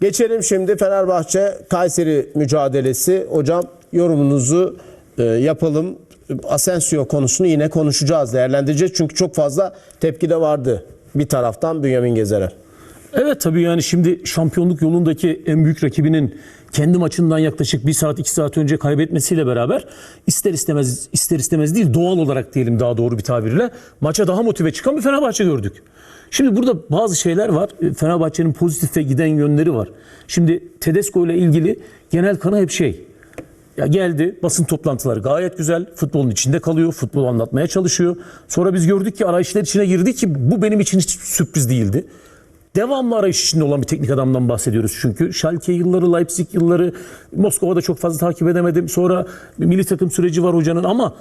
Geçelim şimdi Fenerbahçe Kayseri mücadelesi. Hocam yorumunuzu e, yapalım. Asensio konusunu yine konuşacağız, değerlendireceğiz. Çünkü çok fazla tepki de vardı bir taraftan Bünyamin Gezer'e. Evet tabii yani şimdi şampiyonluk yolundaki en büyük rakibinin kendi maçından yaklaşık bir saat iki saat önce kaybetmesiyle beraber ister istemez ister istemez değil doğal olarak diyelim daha doğru bir tabirle maça daha motive çıkan bir Fenerbahçe gördük. Şimdi burada bazı şeyler var. E, Fenerbahçe'nin pozitife giden yönleri var. Şimdi Tedesco ile ilgili genel kanı hep şey. Ya geldi basın toplantıları gayet güzel. Futbolun içinde kalıyor. Futbol anlatmaya çalışıyor. Sonra biz gördük ki arayışlar içine girdi ki bu benim için hiç sürpriz değildi. Devamlı arayış içinde olan bir teknik adamdan bahsediyoruz çünkü. Schalke yılları, Leipzig yılları, Moskova'da çok fazla takip edemedim. Sonra milli takım süreci var hocanın ama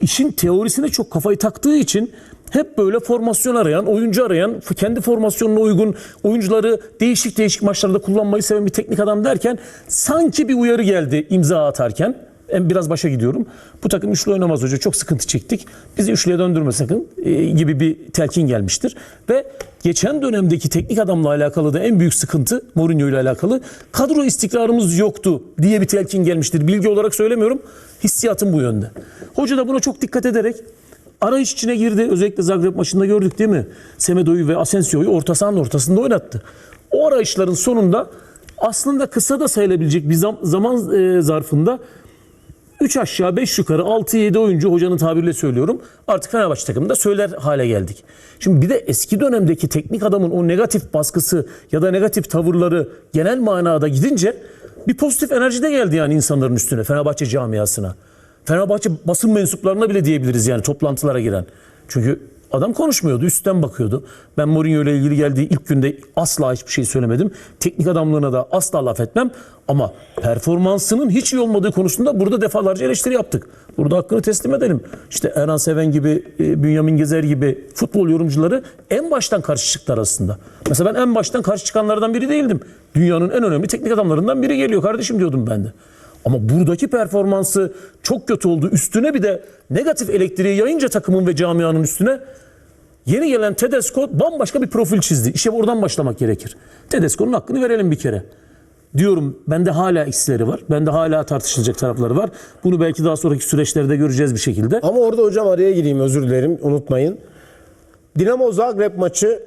işin teorisine çok kafayı taktığı için hep böyle formasyon arayan, oyuncu arayan, kendi formasyonuna uygun oyuncuları değişik değişik maçlarda kullanmayı seven bir teknik adam derken sanki bir uyarı geldi imza atarken. En biraz başa gidiyorum. Bu takım üçlü oynamaz hoca. Çok sıkıntı çektik. Bizi üçlüye döndürme sakın e, gibi bir telkin gelmiştir. Ve geçen dönemdeki teknik adamla alakalı da en büyük sıkıntı Mourinho ile alakalı kadro istikrarımız yoktu diye bir telkin gelmiştir. Bilgi olarak söylemiyorum. Hissiyatım bu yönde. Hoca da buna çok dikkat ederek arayış içine girdi. Özellikle Zagreb maçında gördük değil mi? Semedo'yu ve Asensio'yu orta sahanın ortasında oynattı. O arayışların sonunda aslında kısa da sayılabilecek bir zam- zaman e, zarfında 3 aşağı 5 yukarı 6-7 oyuncu hocanın tabiriyle söylüyorum. Artık Fenerbahçe takımında söyler hale geldik. Şimdi bir de eski dönemdeki teknik adamın o negatif baskısı ya da negatif tavırları genel manada gidince bir pozitif enerji de geldi yani insanların üstüne Fenerbahçe camiasına. Fenerbahçe basın mensuplarına bile diyebiliriz yani toplantılara giren. Çünkü adam konuşmuyordu, üstten bakıyordu. Ben Mourinho ile ilgili geldiği ilk günde asla hiçbir şey söylemedim. Teknik adamlığına da asla laf etmem. Ama performansının hiç iyi olmadığı konusunda burada defalarca eleştiri yaptık. Burada hakkını teslim edelim. İşte Erhan Seven gibi, e, Bünyamin Gezer gibi futbol yorumcuları en baştan karşı çıktılar aslında. Mesela ben en baştan karşı çıkanlardan biri değildim. Dünyanın en önemli teknik adamlarından biri geliyor kardeşim diyordum ben de. Ama buradaki performansı çok kötü oldu. Üstüne bir de negatif elektriği yayınca takımın ve camianın üstüne yeni gelen Tedesco bambaşka bir profil çizdi. İşe oradan başlamak gerekir. Tedesco'nun hakkını verelim bir kere. Diyorum bende hala eksileri var. Bende hala tartışılacak tarafları var. Bunu belki daha sonraki süreçlerde göreceğiz bir şekilde. Ama orada hocam araya gireyim özür dilerim unutmayın. Dinamo Zagreb maçı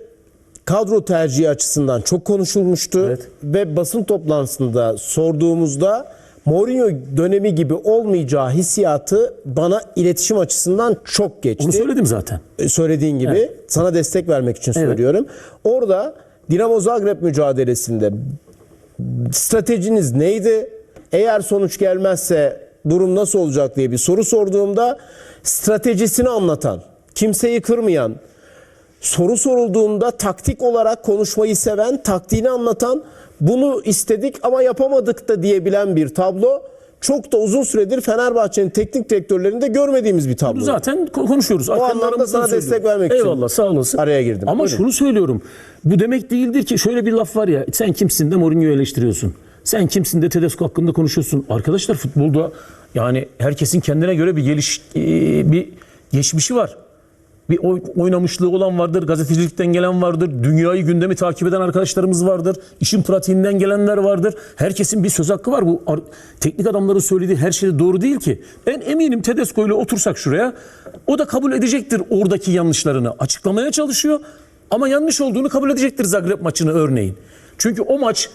kadro tercihi açısından çok konuşulmuştu. Evet. Ve basın toplantısında sorduğumuzda Mourinho dönemi gibi olmayacağı hissiyatı bana iletişim açısından çok geçti. Onu söyledim zaten. E, söylediğin gibi sana destek vermek için söylüyorum. Orada Dinamo Zagreb mücadelesinde stratejiniz neydi? Eğer sonuç gelmezse durum nasıl olacak diye bir soru sorduğumda stratejisini anlatan, kimseyi kırmayan, soru sorulduğunda taktik olarak konuşmayı seven, taktiğini anlatan, bunu istedik ama yapamadık da diyebilen bir tablo. Çok da uzun süredir Fenerbahçe'nin teknik direktörlerinde görmediğimiz bir tablo. Zaten ko- konuşuyoruz. anlamda Arkalarımızdan sana destek söylüyorum. vermek için Eyvallah sağ olasın. araya girdim. Ama Buyurun. şunu söylüyorum. Bu demek değildir ki şöyle bir laf var ya. Sen kimsin de Mourinho'yu eleştiriyorsun. Sen kimsin de Tedesco hakkında konuşuyorsun. Arkadaşlar futbolda yani herkesin kendine göre bir geliş e, bir geçmişi var. Bir oy- oynamışlığı olan vardır, gazetecilikten gelen vardır, dünyayı gündemi takip eden arkadaşlarımız vardır, işin pratiğinden gelenler vardır. Herkesin bir söz hakkı var. Bu teknik adamların söylediği her şey doğru değil ki. Ben eminim Tedesco ile otursak şuraya, o da kabul edecektir oradaki yanlışlarını. Açıklamaya çalışıyor ama yanlış olduğunu kabul edecektir Zagreb maçını örneğin. Çünkü o maç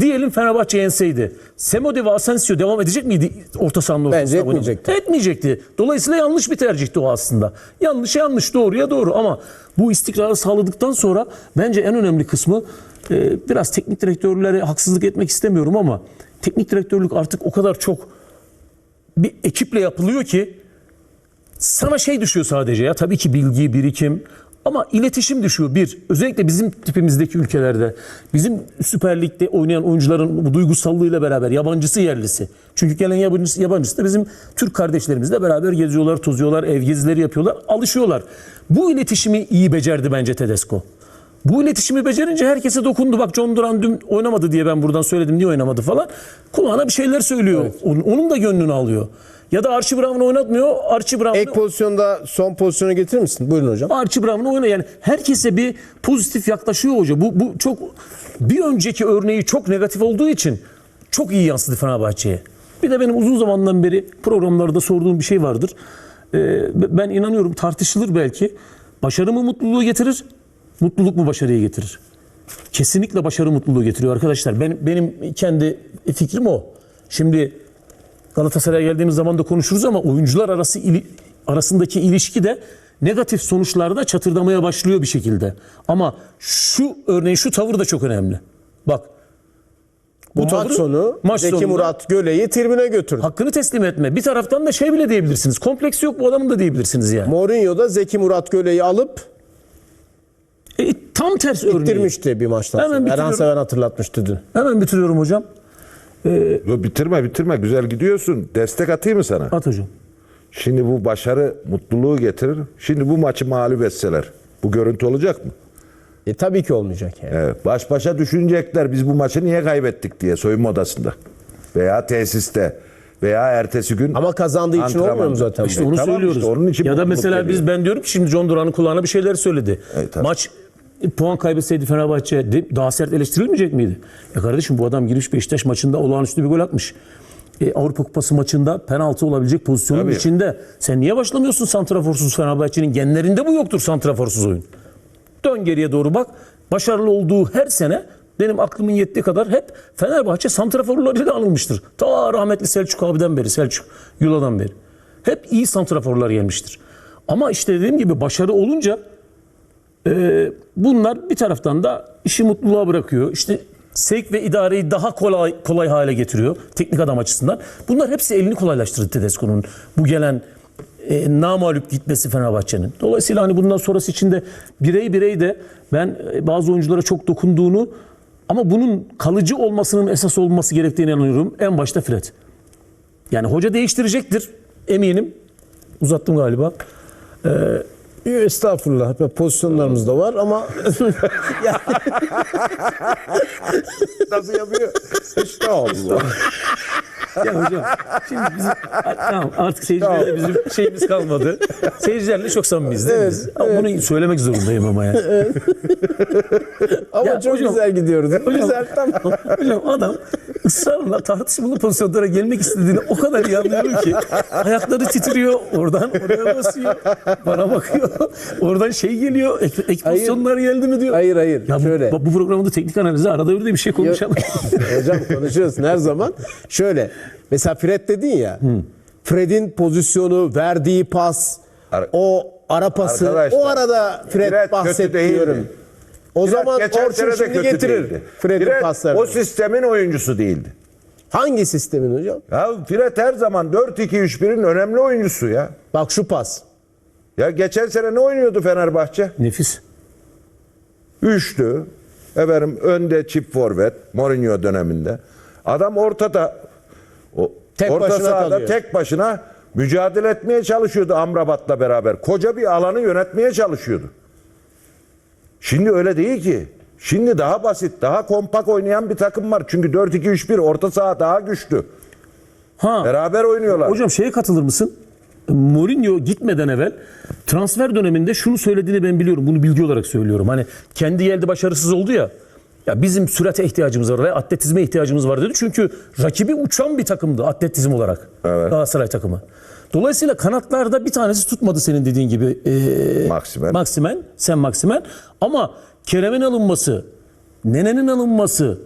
diyelim Fenerbahçe yenseydi. Semode ve Asensio devam edecek miydi orta sahanın ortasında? Bence oynamaya? etmeyecekti. Etmeyecekti. Dolayısıyla yanlış bir tercihti o aslında. Yanlış yanlış doğruya doğru ama bu istikrarı sağladıktan sonra bence en önemli kısmı e, biraz teknik direktörlere haksızlık etmek istemiyorum ama teknik direktörlük artık o kadar çok bir ekiple yapılıyor ki sana şey düşüyor sadece ya tabii ki bilgi, birikim ama iletişim düşüyor. Bir, özellikle bizim tipimizdeki ülkelerde bizim Süper Lig'de oynayan oyuncuların bu duygusallığıyla beraber yabancısı yerlisi. Çünkü gelen yabancısı, yabancısı da bizim Türk kardeşlerimizle beraber geziyorlar, tozuyorlar, ev gezileri yapıyorlar, alışıyorlar. Bu iletişimi iyi becerdi bence Tedesco. Bu iletişimi becerince herkese dokundu. Bak John Duran dün oynamadı diye ben buradan söyledim. Niye oynamadı falan. Kulağına bir şeyler söylüyor. Onun, onun da gönlünü alıyor. Ya da Archie Brown'u oynatmıyor. Archie Brown'u Ek pozisyonda son pozisyonu getirir misin? Buyurun hocam. Archie Brown'u oyna yani herkese bir pozitif yaklaşıyor hoca. Bu bu çok bir önceki örneği çok negatif olduğu için çok iyi yansıdı Fenerbahçe'ye. Bir de benim uzun zamandan beri programlarda sorduğum bir şey vardır. Ee, ben inanıyorum tartışılır belki. Başarı mı mutluluğu getirir? Mutluluk mu başarıyı getirir? Kesinlikle başarı mutluluğu getiriyor arkadaşlar. Ben, benim kendi fikrim o. Şimdi Galatasaray'a geldiğimiz zaman da konuşuruz ama oyuncular arası ili- arasındaki ilişki de negatif sonuçlarda çatırdamaya başlıyor bir şekilde. Ama şu örneğin şu tavır da çok önemli. Bak Bu maç tavrı sonu maç Zeki sonunda Murat Göle'yi tribüne götürdü. hakkını teslim etme. Bir taraftan da şey bile diyebilirsiniz. Kompleksi yok bu adamın da diyebilirsiniz yani. Mourinho da Zeki Murat Göle'yi alıp E, tam ters örneği. bitirmişti bir maçtan Hemen sonra. Erhan bitiriyorum. Seven hatırlatmıştı dün. Hemen bitiriyorum hocam. Yo, bitirme bitirme güzel gidiyorsun. Destek atayım mı sana? At hocam. Şimdi bu başarı mutluluğu getirir. Şimdi bu maçı mağlup etseler bu görüntü olacak mı? E tabii ki olmayacak yani. Evet. Baş başa düşünecekler biz bu maçı niye kaybettik diye soyunma odasında. Veya tesiste. Veya ertesi gün Ama kazandığı için antrenman. olmuyor mu zaten bu? İşte onu Tamam söylüyoruz. işte, onun için ya da mutluluk mesela biz ben diyorum ki şimdi John Duran'ın kulağına bir şeyler söyledi. Evet, tabii. Maç e, puan kaybetseydi Fenerbahçe de- daha sert eleştirilmeyecek miydi? Ya kardeşim bu adam girmiş Beşiktaş maçında olağanüstü bir gol atmış. E, Avrupa Kupası maçında penaltı olabilecek pozisyonun Tabii. içinde. Sen niye başlamıyorsun santraforsuz Fenerbahçe'nin genlerinde bu yoktur santraforsuz oyun. Dön geriye doğru bak. Başarılı olduğu her sene benim aklımın yettiği kadar hep Fenerbahçe santraforlarıyla anılmıştır. Ta rahmetli Selçuk abiden beri, Selçuk Yula'dan beri. Hep iyi santraforlar gelmiştir. Ama işte dediğim gibi başarı olunca e, bunlar bir taraftan da işi mutluluğa bırakıyor. İşte sevk ve idareyi daha kolay kolay hale getiriyor teknik adam açısından. Bunlar hepsi elini kolaylaştırdı Tedesco'nun bu gelen e, namalup gitmesi Fenerbahçe'nin. Dolayısıyla hani bundan sonrası için de birey birey de ben e, bazı oyunculara çok dokunduğunu ama bunun kalıcı olmasının esas olması gerektiğine inanıyorum. En başta Fred. Yani hoca değiştirecektir eminim. Uzattım galiba. Estağfurullah. Pozisyonlarımız da var ama nasıl yapıyor? işte oldu. Ya hocam şimdi bizim tamam artık seyircilerle bizim şeyimiz kalmadı. Seyircilerle çok samimiyiz değil mi? biz? Ama Bunu söylemek zorundayım ama yani. ama Ya çok hocam- güzel gidiyoruz. Güzel tamam. Hocam adam ısrarla tartışmalı pozisyonlara gelmek istediğini o kadar iyi anlıyorum ki ayakları titriyor oradan oraya basıyor bana bakıyor oradan şey geliyor ek, ek Hayır. pozisyonlar geldi mi diyor. Hayır hayır. Ya bu, Şöyle. bu programda teknik analizi arada bir de bir şey konuşalım. Hocam konuşuyorsun her zaman. Şöyle mesela Fred dedin ya. Fred'in pozisyonu, verdiği pas, Ar- o ara pası. Arkadaşlar, o arada Fred, Fred kötü bahset değildi. diyorum. O Fred zaman Orçun şimdi getirir. değildi. Fred'in Fred paslarını. o sistemin oyuncusu değildi. Hangi sistemin hocam? Ya Fred her zaman 4-2-3-1'in önemli oyuncusu ya. Bak şu pas. Ya geçen sene ne oynuyordu Fenerbahçe? Nefis. Üçlü. Efendim önde çift forvet Mourinho döneminde. Adam ortada o Tek orta başına sahada kalıyor. tek başına mücadele etmeye çalışıyordu Amrabat'la beraber. Koca bir alanı yönetmeye çalışıyordu. Şimdi öyle değil ki. Şimdi daha basit, daha kompak oynayan bir takım var. Çünkü 4-2-3-1 orta saha daha güçlü. Ha. Beraber oynuyorlar. Hocam şeye katılır mısın? Mourinho gitmeden evvel transfer döneminde şunu söylediğini ben biliyorum. Bunu bilgi olarak söylüyorum. Hani kendi yerde başarısız oldu ya. Ya bizim sürate ihtiyacımız var ve atletizme ihtiyacımız var dedi. Çünkü rakibi uçan bir takımdı atletizm olarak. Galatasaray takımı. Dolayısıyla kanatlarda bir tanesi tutmadı senin dediğin gibi. Maximen. Maximen, sen Maximen. Ama Kerem'in alınması, Nene'nin alınması,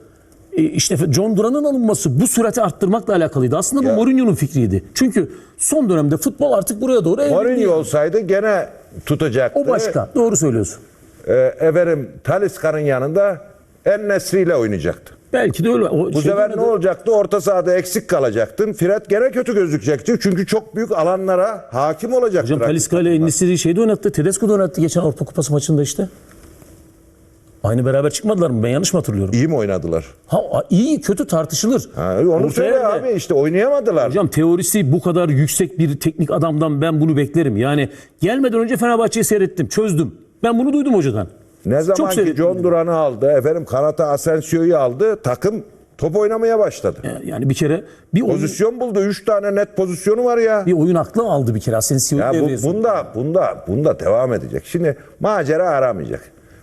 e, işte John Duran'ın alınması bu sürati arttırmakla alakalıydı. Aslında bu. Mourinho'nun fikriydi. Çünkü son dönemde futbol artık buraya doğru evrildi. Mourinho olsaydı gene tutacaktı. O başka. Doğru söylüyorsun. Ee, efendim Talisca'nın yanında En Nesri ile oynayacaktı. Belki de öyle. O Bu şey sefer ne olacaktı? Orta sahada eksik kalacaktın. Fred gene kötü gözükecekti. Çünkü çok büyük alanlara hakim olacaktı. Hocam rakip Talisca ile. Enesiri şeyde oynattı. Tedesco da oynattı geçen Avrupa Kupası maçında işte. Aynı beraber çıkmadılar mı? Ben yanlış mı hatırlıyorum? İyi mi oynadılar? Ha, iyi kötü tartışılır. Ha, onu Ortaya söyle abi işte oynayamadılar. Hocam teorisi bu kadar yüksek bir teknik adamdan ben bunu beklerim. Yani gelmeden önce Fenerbahçe'yi seyrettim, çözdüm. Ben bunu duydum hocadan. Ne zaman ki. John Duran'ı aldı, efendim Kanata Asensio'yu aldı, takım Top oynamaya başladı. Yani bir kere bir oyun, Pozisyon buldu. 3 tane net pozisyonu var ya. bir oyun aklı aldı bir kere. Asensio'yu Ya bu, bunda bunda bunda devam edecek. Şimdi macera aramayacak.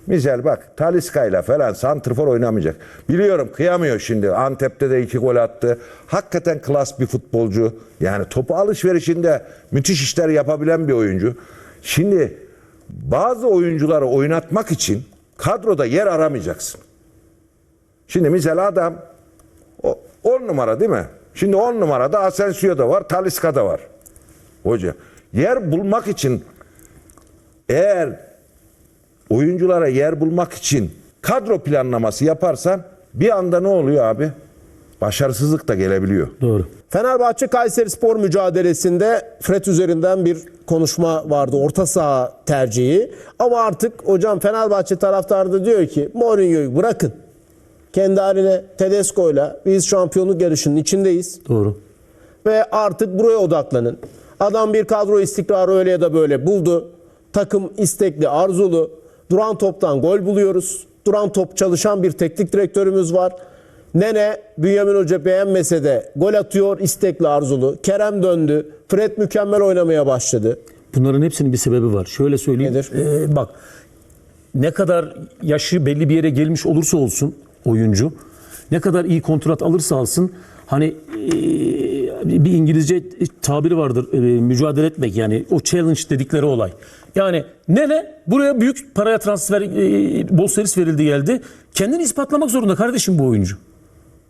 Misal bak Taliska'yla falan santrfor oynamayacak. Biliyorum kıyamıyor şimdi. Antep'te de iki gol attı. Hakikaten klas bir futbolcu. Yani topu alışverişinde müthiş işler yapabilen bir oyuncu. Şimdi bazı oyuncuları oynatmak için kadroda yer aramayacaksın. Şimdi misal adam 10 numara değil mi? Şimdi 10 numarada Asensio da var, Talisca da var. Hoca yer bulmak için eğer oyunculara yer bulmak için kadro planlaması yaparsan bir anda ne oluyor abi? Başarısızlık da gelebiliyor. Doğru. Fenerbahçe Kayseri Spor mücadelesinde Fred üzerinden bir konuşma vardı. Orta saha tercihi. Ama artık hocam Fenerbahçe taraftarı da diyor ki Mourinho'yu bırakın. Kendi haline Tedesco'yla biz şampiyonluk yarışının içindeyiz. Doğru. Ve artık buraya odaklanın. Adam bir kadro istikrarı öyle ya da böyle buldu. Takım istekli, arzulu. Duran toptan gol buluyoruz. Duran top çalışan bir teknik direktörümüz var. Nene Bünyamin Hoca beğenmese de gol atıyor istekli arzulu. Kerem döndü. Fred mükemmel oynamaya başladı. Bunların hepsinin bir sebebi var. Şöyle söyleyeyim. Nedir? Ee, bak ne kadar yaşı belli bir yere gelmiş olursa olsun oyuncu, ne kadar iyi kontrat alırsa alsın hani ee, bir İngilizce tabiri vardır ee, mücadele etmek yani o challenge dedikleri olay. Yani Nene buraya büyük paraya transfer ee, bol servis verildi geldi. Kendini ispatlamak zorunda kardeşim bu oyuncu.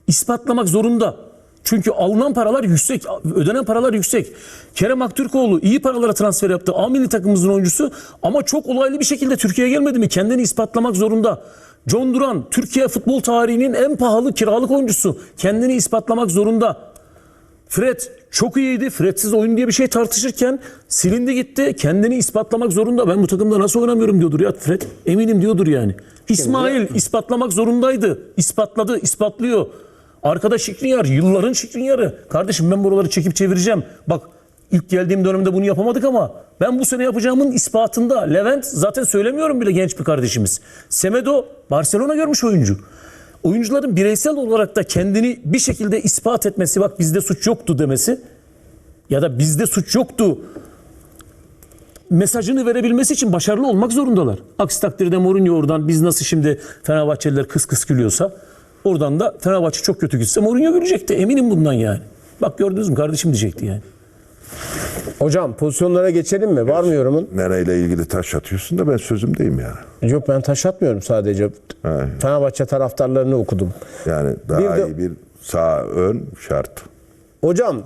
İspatlamak zorunda. Çünkü alınan paralar yüksek, ödenen paralar yüksek. Kerem Aktürkoğlu iyi paralara transfer yaptı. A milli takımımızın oyuncusu ama çok olaylı bir şekilde Türkiye'ye gelmedi mi? Kendini ispatlamak zorunda. John Duran, Türkiye futbol tarihinin en pahalı kiralık oyuncusu. Kendini ispatlamak zorunda. Fred çok iyiydi. Fredsiz oyun diye bir şey tartışırken silindi gitti. Kendini ispatlamak zorunda. Ben bu takımda nasıl oynamıyorum diyordur ya Fred. Eminim diyordur yani. İsmail ispatlamak zorundaydı. İspatladı, ispatlıyor. Arkada Şikrinyar, yılların Şikrinyar'ı. Kardeşim ben buraları çekip çevireceğim. Bak ilk geldiğim dönemde bunu yapamadık ama ben bu sene yapacağımın ispatında. Levent zaten söylemiyorum bile genç bir kardeşimiz. Semedo Barcelona görmüş oyuncu. Oyuncuların bireysel olarak da kendini bir şekilde ispat etmesi, bak bizde suç yoktu demesi ya da bizde suç yoktu mesajını verebilmesi için başarılı olmak zorundalar. Aksi takdirde Mourinho oradan biz nasıl şimdi Fenerbahçeliler kıs kıs gülüyorsa oradan da Fenerbahçe çok kötü gitse Mourinho gülecekti. Eminim bundan yani. Bak gördünüz mü kardeşim diyecekti yani. Hocam pozisyonlara geçelim mi? Var mı yorumun? Nereyle ilgili taş atıyorsun da ben sözümdeyim yani. Yok ben taş atmıyorum sadece. Evet. Fenerbahçe taraftarlarını okudum. Yani daha Bir de- iyi bir sağ ön şart. Hocam